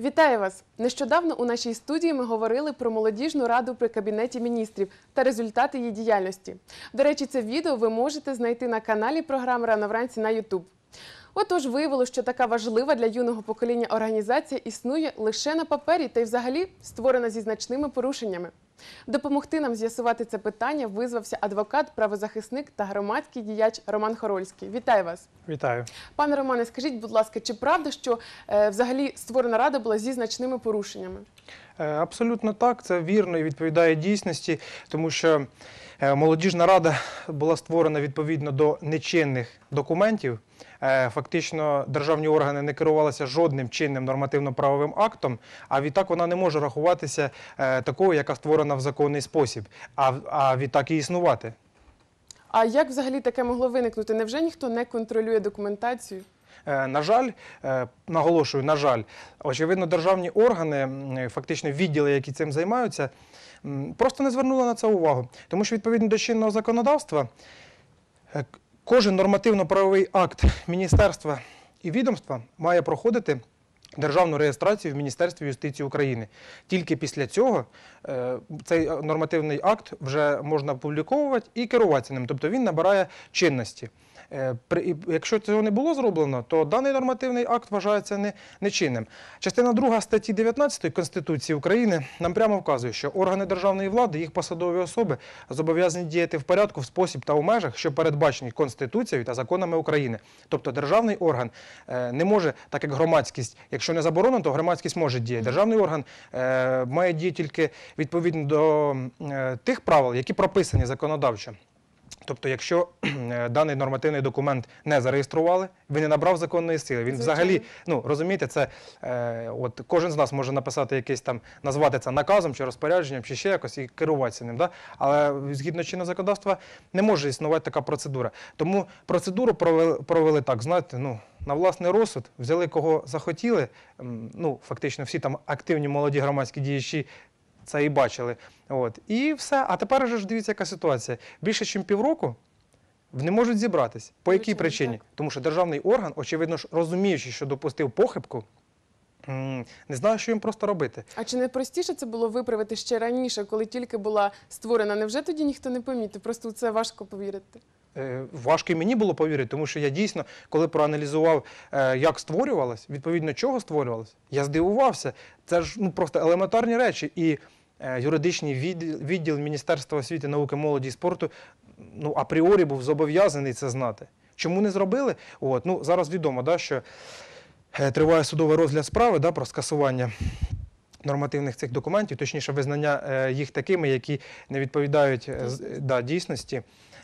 Вітаю вас! Нещодавно у нашій студії ми говорили про молодіжну раду при кабінеті міністрів та результати її діяльності. До речі, це відео ви можете знайти на каналі програми Рано вранці на YouTube. Отож, виявилося, що така важлива для юного покоління організація існує лише на папері та й взагалі створена зі значними порушеннями. Допомогти нам з'ясувати це питання визвався адвокат, правозахисник та громадський діяч Роман Хорольський. Вітаю вас! Вітаю. Пане Романе, скажіть, будь ласка, чи правда, що е, взагалі створена рада була зі значними порушеннями? Е, Абсолютно так, це вірно і відповідає дійсності, тому що молодіжна рада була створена відповідно до нечинних документів. Е, Фактично, державні органи не керувалися жодним чинним нормативно-правовим актом, а відтак вона не може рахуватися е, такою, яка створена в законний спосіб, а, а відтак і існувати. А як взагалі таке могло виникнути? Невже ніхто не контролює документацію? Е, На жаль, е, наголошую, на жаль, очевидно, державні органи, фактично відділи, які цим займаються, просто не звернули на це увагу. Тому що відповідно до чинного законодавства е, кожен нормативно-правовий акт міністерства і відомства має проходити державну реєстрацію в Міністерстві юстиції України. Тільки після цього цей нормативний акт вже можна опубліковувати і керуватися ним, тобто він набирає чинності. Е, Якщо цього не було зроблено, то даний нормативний акт вважається не, нечинним. Частина 2 статті 19 Конституції України нам прямо вказує, що органи державної влади, їх посадові особи зобов'язані діяти в порядку, в спосіб та у межах, що передбачені Конституцією та законами України. Тобто державний орган е, не може, так як громадськість, якщо не заборонено, то громадськість може діяти. Державний орган е, має діяти тільки відповідно до тих правил, які прописані законодавчо. Тобто, якщо е, даний нормативний документ не зареєстрували, він не набрав законної сили. Він Звичайно. взагалі, ну розумієте, це е, от кожен з нас може написати якийсь там, назвати це наказом чи розпорядженням, чи ще якось і керуватися ним. Да? Але згідно чинного законодавства не може існувати така процедура. Тому процедуру провели, провели так, знаєте, ну. На власний розсуд взяли кого захотіли. Ну, фактично, всі там активні молоді громадські діячі це і бачили. От. І все. А тепер же ж дивіться, яка ситуація. Більше, ніж півроку не можуть зібратись. По якій причині? так. Тому що державний орган, очевидно ж, розуміючи, що допустив похибку, не знає, що їм просто робити. А чи не простіше це було виправити ще раніше, коли тільки була створена? Невже тоді ніхто не помітив? Просто в це важко повірити. Е, Важко і мені було повірити, тому що я дійсно, коли проаналізував, е, як створювалось, відповідно чого створювалось, я здивувався. Це ж ну, просто елементарні речі. І е, юридичний відділ, Міністерства освіти, науки, молоді і спорту ну, апріорі був зобов'язаний це знати. Чому не зробили? От, ну, зараз відомо, да, що триває судовий розгляд справи да, про скасування. Нормативних цих документів, точніше, визнання е, їх такими, які не відповідають е, да, дійсності.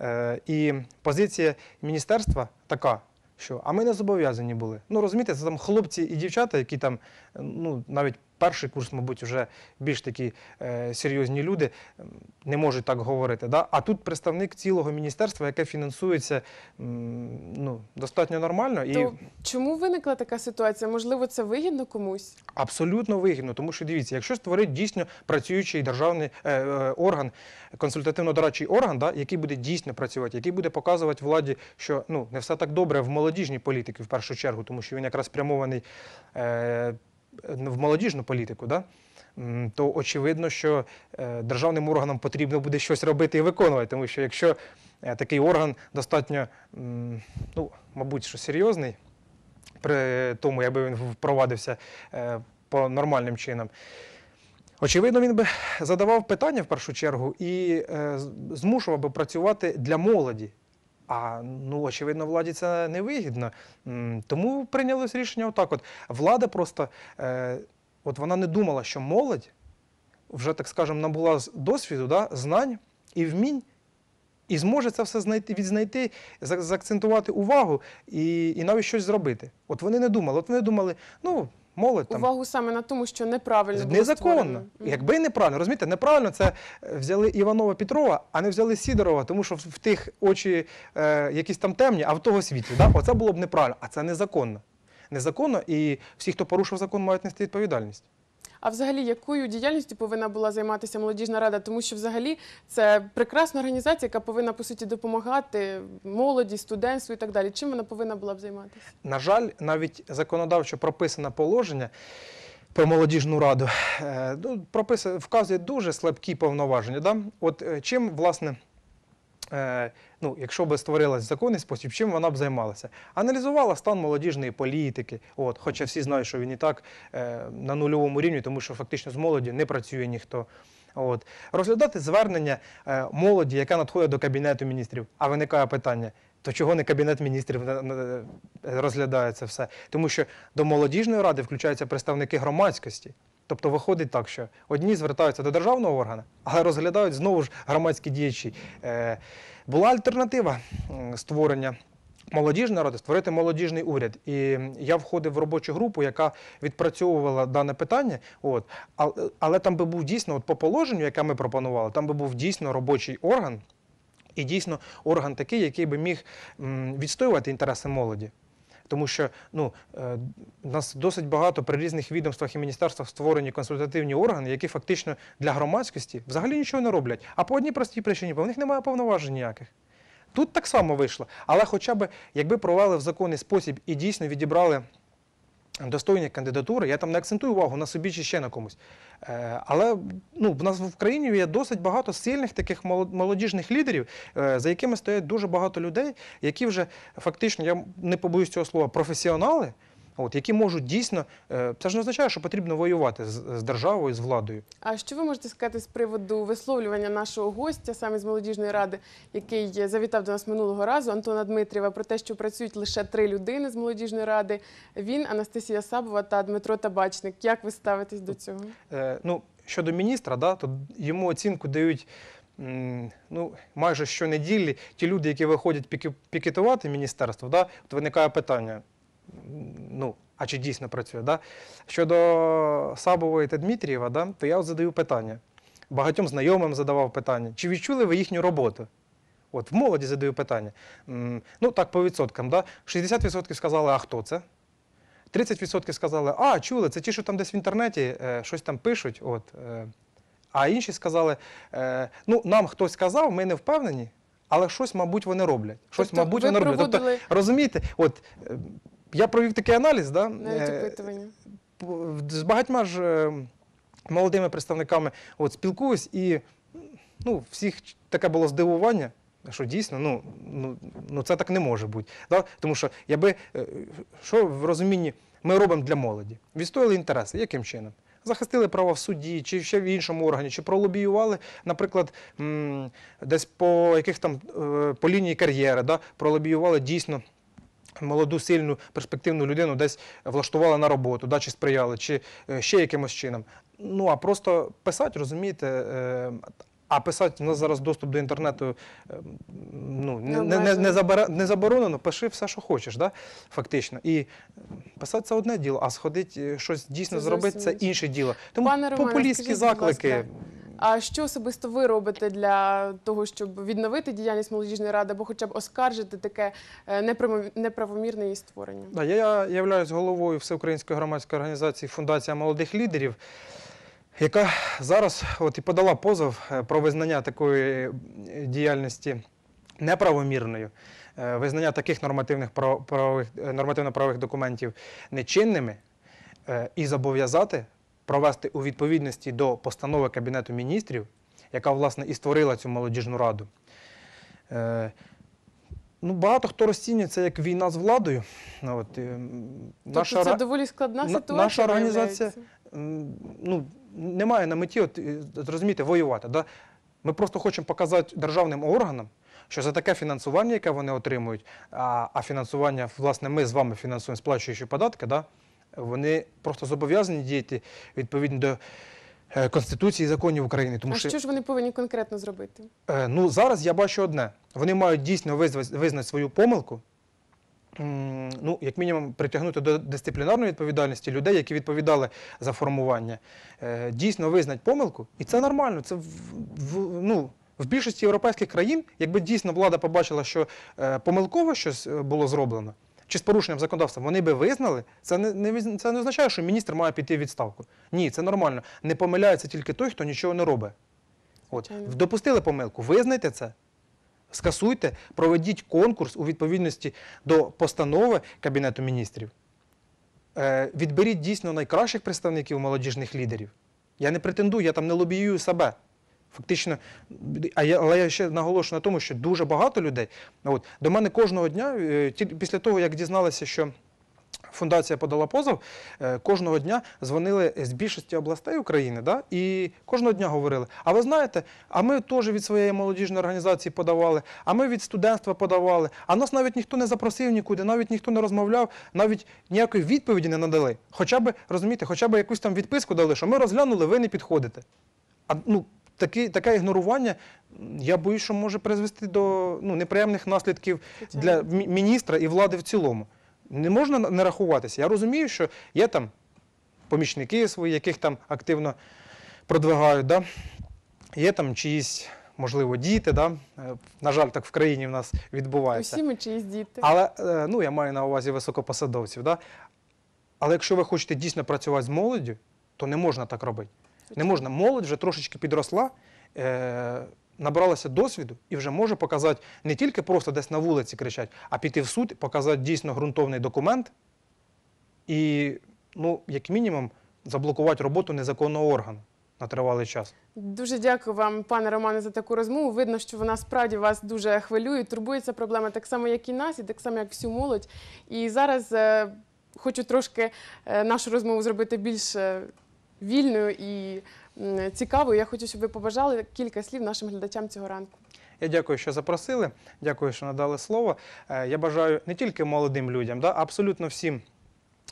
Е, І позиція міністерства така, що а ми не зобов'язані були. Ну розумієте, це там хлопці і дівчата, які там, е, ну навіть перший курс, мабуть, вже більш такі е, серйозні люди, не можуть так говорити. Да? А тут представник цілого міністерства, яке фінансується м, ну, достатньо нормально і То чому виникла така ситуація? Можливо, це вигідно комусь? Абсолютно вигідно, тому що дивіться, якщо створити дійсно працюючий державний е, е, орган, консультативно-дорадчий орган, да, який буде дійсно працювати, який буде показувати владі, що ну не все так добре в молодіжній політиці в першу чергу, тому що він якраз спрямований е, в молодіжну політику, да, то очевидно, що е, державним органам потрібно буде щось робити і виконувати, тому що якщо е, такий орган достатньо, ну, мабуть, що серйозний, при тому, якби він впровадився е, по нормальним чинам. Очевидно, він би задавав питання в першу чергу і змушував би працювати для молоді. А ну, очевидно, владі це невигідно. М, Тому прийнялось рішення отак. От влада просто е, от вона не думала, що молодь вже, так скажемо, набула досвіду, да, знань і вмінь, і зможе це все знайти, відзнайти, заакцентувати увагу і, і навіть щось зробити. От вони не думали. От вони думали, ну, молодь там. Увагу саме на тому, що неправильно було Незаконно. створено. Якби неправильно, розумієте, неправильно це взяли Іванова Петрова, а не взяли Сідорова, тому що в, в тих очі е, якісь там темні, а в того світлі. Да? Оце було б неправильно, а це незаконно. Незаконно, і всі, хто порушив закон, мають нести відповідальність. А взагалі, якою діяльністю повинна була займатися молодіжна рада? Тому що взагалі це прекрасна організація, яка повинна по суті допомагати молоді, студентству і так далі. Чим вона повинна була б займатися? На жаль, навіть законодавчо прописане положення про молодіжну раду. Е, ну, прописує, вказує дуже слабкі повноваження. Да? От е, чим, власне, ну, якщо б створилась законний спосіб, чим вона б займалася? Аналізувала стан молодіжної політики, от, хоча всі знають, що він і так е, на нульовому рівні, тому що фактично з молоді не працює ніхто. От. Розглядати звернення е, молоді, яка надходить до Кабінету міністрів. А виникає питання, то чого не Кабінет міністрів на- на- розглядає це все? Тому що до молодіжної ради включаються представники громадськості. Тобто виходить так, що одні звертаються до державного органу, але розглядають знову ж громадські діячі. Е, була альтернатива створення молодіжної ради, створити молодіжний уряд. І я входив в робочу групу, яка відпрацьовувала дане питання. От, але, але там би був дійсно, от по положенню, яке ми пропонували, там би був дійсно робочий орган. І дійсно орган такий, який би міг відстоювати інтереси молоді. Тому що ну, е, у нас досить багато при різних відомствах і міністерствах створені консультативні органи, які фактично для громадськості взагалі нічого не роблять. А по одній простій причині, бо в них немає повноважень ніяких. Тут так само вийшло. Але хоча б якби провели в законний спосіб і дійсно відібрали достойні кандидатури, я там не акцентую увагу на собі чи ще на комусь. Е, Але ну, в нас в Україні є досить багато сильних таких молод- молодіжних лідерів, е, за якими стоять дуже багато людей, які вже фактично, я не побоюсь цього слова, професіонали. От, які можуть дійсно, е, це ж не означає, що потрібно воювати з, з державою, з владою. А що ви можете сказати з приводу висловлювання нашого гостя, саме з молодіжної ради, який завітав до нас минулого разу, Антона Дмитрєва, про те, що працюють лише три людини з молодіжної ради. Він, Анастасія Сабова та Дмитро Табачник. Як ви ставитесь до цього? Е, ну, щодо міністра, да, то йому оцінку дають ну, майже щонеділі ті люди, які виходять пікетувати міністерство, да, от виникає питання. Ну, а чи дійсно працює? Да? Щодо Сабової та Дмитрієва, да, то я от задаю питання. Багатьом знайомим задавав питання, чи відчули ви їхню роботу? От в молоді задаю питання. Ну, так, по відсоткам. Да? 60% сказали, а хто це? 30% сказали, а, чули, це ті, що там десь в інтернеті е, щось там пишуть. От, е. А інші сказали, е, ну, нам хтось сказав, ми не впевнені, але щось, мабуть, вони роблять. Щось, Тобто мабуть, вони роблять. Тобто, розумієте, от е, я провів такий аналіз, да, навіть е, опитування? з багатьма ж е, молодими представниками от, спілкуюсь, і ну, всіх таке було здивування. Що дійсно, ну, ну, ну це так не може бути. Да? Тому що якби, е, що в розумінні ми робимо для молоді? Відстояли інтереси, яким чином? Захистили права в суді, чи ще в іншому органі, чи пролобіювали, наприклад, десь по яких там по лінії кар'єри, да? пролобіювали дійсно молоду, сильну, перспективну людину десь влаштували на роботу, да, чи сприяли, чи е, ще якимось чином. Ну, а просто писати, розумієте, е, а писати, у нас зараз доступ до інтернету е, ну, не, не, не, не, заборонено, пиши все, що хочеш, да, фактично. І писати це одне діло, а сходити щось дійсно Це зробити це інше. діло. Тому Пане популістські скажіть, заклики. А що особисто ви робите для того, щоб відновити діяльність молодіжної ради або хоча б оскаржити таке е, неправомі- неправомірне її створення? Да, я являюсь головою Всеукраїнської громадської організації Фундація молодих лідерів, яка зараз от і подала позов е, про визнання такої діяльності неправомірною, е, визнання таких нормативних прав- правових, нормативно-правових документів нечинними і зобов'язати провести у відповідності до постанови Кабінету міністрів, яка власне і створила цю молодіжну раду. Е, Ну, багато хто розцінює це як війна з владою. Ну, От, е, Тобто наша, це доволі складна на- ситуація. наша організація- ну, немає на меті, от, е, воювати. Да? Ми просто хочемо показати державним органам, що за таке фінансування, яке вони отримують, а, а фінансування, власне, ми з вами фінансуємо, сплачуючи податки, да? Вони просто зобов'язані діяти відповідно до е, Конституції і законів України. Тому А що ж вони повинні конкретно зробити? Е, Ну, зараз я бачу одне. Вони мають дійсно визнати свою помилку. Ну, як мінімум, притягнути до дисциплінарної відповідальності людей, які відповідали за формування. Е, Дійсно визнати помилку, і це нормально. Це в, в- ну, в більшості європейських країн, якби дійсно влада побачила, що помилково щось було зроблено, чи з порушенням законодавства, вони би визнали, це не, не, це не означає, що міністр має піти в відставку. Ні, це нормально. Не помиляється тільки той, хто нічого не робить. От, допустили помилку, визнайте це, скасуйте, проведіть конкурс у відповідності до постанови Кабінету міністрів. е, відберіть дійсно найкращих представників молодіжних лідерів. Я не претендую, я там не лобіюю себе. Фактично, а я, але я ще наголошую на тому, що дуже багато людей. От, до мене кожного дня, е, після того, як дізналися, що фундація подала позов, е, кожного дня дзвонили з більшості областей України, да, і кожного дня говорили: а ви знаєте, а ми теж від своєї молодіжної організації подавали, а ми від студентства подавали, а нас навіть ніхто не запросив нікуди, навіть ніхто не розмовляв, навіть ніякої відповіді не надали. Хоча б, розумієте, хоча б якусь там відписку дали, що ми розглянули, ви не підходите. А ну, таке, таке ігнорування, я боюсь, що може призвести до ну, неприємних наслідків для міністра і влади в цілому. Не можна не рахуватися. Я розумію, що є там помічники свої, яких там активно продвигають. Да? Є там чиїсь, можливо, діти. Да? Е, На жаль, так в країні в нас відбувається. Усі ми чиїсь діти. Але е, ну, я маю на увазі високопосадовців. Да? Але якщо ви хочете дійсно працювати з молоддю, то не можна так робити. Не можна. Молодь вже трошечки підросла, е, набралася досвіду і вже може показати не тільки просто десь на вулиці кричать, а піти в суд, показати дійсно ґрунтовний документ і, ну, як мінімум, заблокувати роботу незаконного органу на тривалий час. Дуже дякую вам, пане Романе, за таку розмову. Видно, що вона справді вас дуже хвилює, турбує ця проблема так само, як і нас, і так само, як всю молодь. І зараз е, хочу трошки е, нашу розмову зробити більш е, вільною і цікавою. Я хочу, щоб ви побажали кілька слів нашим глядачам цього ранку. Я дякую, що запросили. Дякую, що надали слово. Е, Я бажаю не тільки молодим людям, да, а абсолютно всім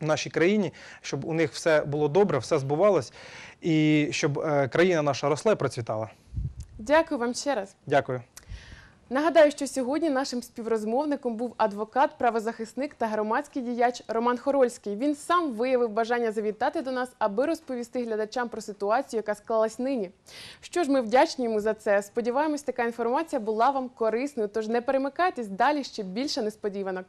в нашій країні, щоб у них все було добре, все збувалось, і щоб е, країна наша росла і процвітала. Дякую вам ще раз. Дякую. Нагадаю, що сьогодні нашим співрозмовником був адвокат, правозахисник та громадський діяч Роман Хорольський. Він сам виявив бажання завітати до нас, аби розповісти глядачам про ситуацію, яка склалась нині. Що ж, ми вдячні йому за це. Сподіваємось, така інформація була вам корисною. Тож не перемикайтесь далі ще більше несподіванок.